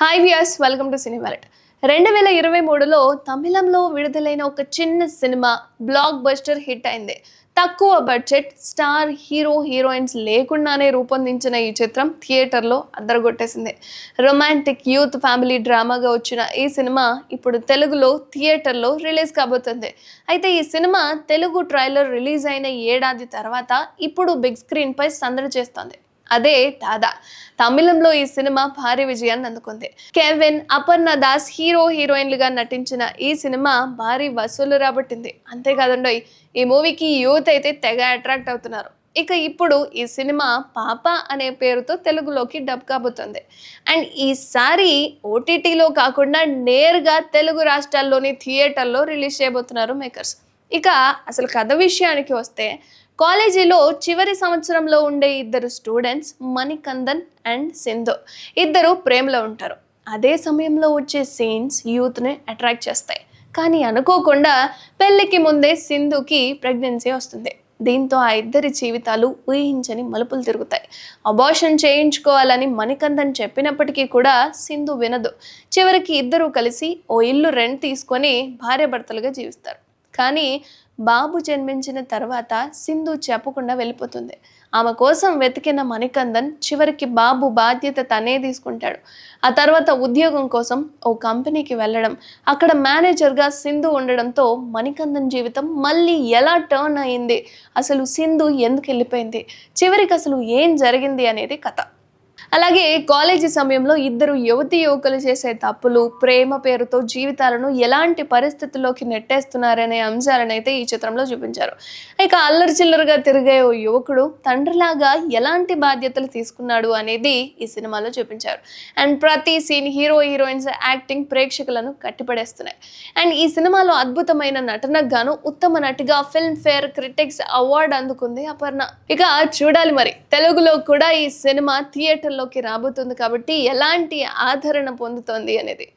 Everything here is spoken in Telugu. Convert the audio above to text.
Hi viewers welcome to cine రెండు వేల ఇరవై మూడులో తమిళంలో విడుదలైన ఒక చిన్న సినిమా బ్లాక్ బస్టర్ హిట్ అయింది. తక్కువ బడ్జెట్ స్టార్ హీరో హీరోయిన్స్ లేకుండానే రూపొందించిన ఈ చిత్రం థియేటర్లో అద్దరగొట్టేసింది రొమాంటిక్ యూత్ ఫ్యామిలీ డ్రామాగా వచ్చిన ఈ సినిమా ఇప్పుడు తెలుగులో థియేటర్లో రిలీజ్ కాబోతుంది. అయితే ఈ సినిమా తెలుగు ట్రైలర్ రిలీజ్ అయిన ఏడాది తర్వాత ఇప్పుడు బిగ్ స్క్రీన్పై సందడి చేస్తోంది. అదే దాదా. తమిళంలో ఈ సినిమా భారీ విజయాన్ని అందుకుంది. కెవిన్ అపర్ణ దాస్ హీరో హీరోయిన్లుగా నటించిన ఈ సినిమా భారీ వసూలు రాబట్టింది. అంతేకాదండి ఈ మూవీకి యూత్ అయితే తెగ అట్రాక్ట్ అవుతున్నారు. ఇక ఇప్పుడు ఈ సినిమా పాప అనే పేరుతో తెలుగులోకి డబ్ కాబోతుంది. అండ్ ఈసారి ఓటీటీలో కాకుండా నేరుగా తెలుగు రాష్ట్రాల్లోని థియేటర్లో రిలీజ్ చేయబోతున్నారు మేకర్స్. ఇక అసలు కథ విషయానికి వస్తే కాలేజీలో చివరి సంవత్సరంలో ఉండే ఇద్దరు స్టూడెంట్స్ మణికందన్ అండ్ సింధు. ఇద్దరు ప్రేమలో ఉంటారు. అదే సమయంలో వచ్చే సీన్స్ యూత్ని అట్రాక్ట్ చేస్తాయి. కానీ అనుకోకుండా పెళ్ళికి ముందే సింధుకి ప్రెగ్నెన్సీ వస్తుంది. దీంతో ఆ ఇద్దరి జీవితాలు ఊహించని మలుపులు తిరుగుతాయి. అబార్షన్ చేయించుకోవాలని మణికందన్ చెప్పినప్పటికీ కూడా సింధు వినదు. చివరికి ఇద్దరూ కలిసి ఓ ఇల్లు రెంట్ తీసుకొని భార్యాభర్తలుగా జీవిస్తారు. కానీ బాబు జన్మించిన తర్వాత సింధు చెప్పకుండా వెళ్ళిపోతుంది. ఆమె కోసం వెతికిన మణికందన్ చివరికి బాబు బాధ్యత తనే తీసుకుంటాడు. ఆ తర్వాత ఉద్యోగం కోసం ఓ కంపెనీకి వెళ్ళడం అక్కడ మేనేజర్గా సింధు ఉండడంతో మణికందన్ జీవితం మళ్ళీ ఎలా టర్న్ అయింది? అసలు సింధు ఎందుకు వెళ్ళిపోయింది? చివరికి అసలు ఏం జరిగింది అనేది కథ. అలాగే కాలేజీ సమయంలో ఇద్దరు యువతి యువకులు చేసే తప్పులు ప్రేమ పేరుతో జీవితాలను ఎలాంటి పరిస్థితుల్లోకి నెట్టేస్తున్నారనే అంశాలను అయితే ఈ చిత్రంలో చూపించారు. ఇక అల్లరి చిల్లరగా తిరిగే ఓ యువకుడు తండ్రిలాగా ఎలాంటి బాధ్యతలు తీసుకున్నాడు అనేది ఈ సినిమాలో చూపించారు. అండ్ ప్రతి సీన్ హీరో హీరోయిన్స్ యాక్టింగ్ ప్రేక్షకులను కట్టిపడేస్తున్నాయి. అండ్ ఈ సినిమాలో అద్భుతమైన నటనకు గాను ఉత్తమ నటిగా ఫిల్మ్ఫేర్ క్రిటిక్స్ అవార్డు అందుకుంది అపర్ణ. ఇక చూడాలి మరి. తెలుగులో కూడా ఈ సినిమా థియేటర్ లోకి రాబోతుంది కాబట్టి ఎలాంటి ఆదరణ పొందుతోంది అనేది.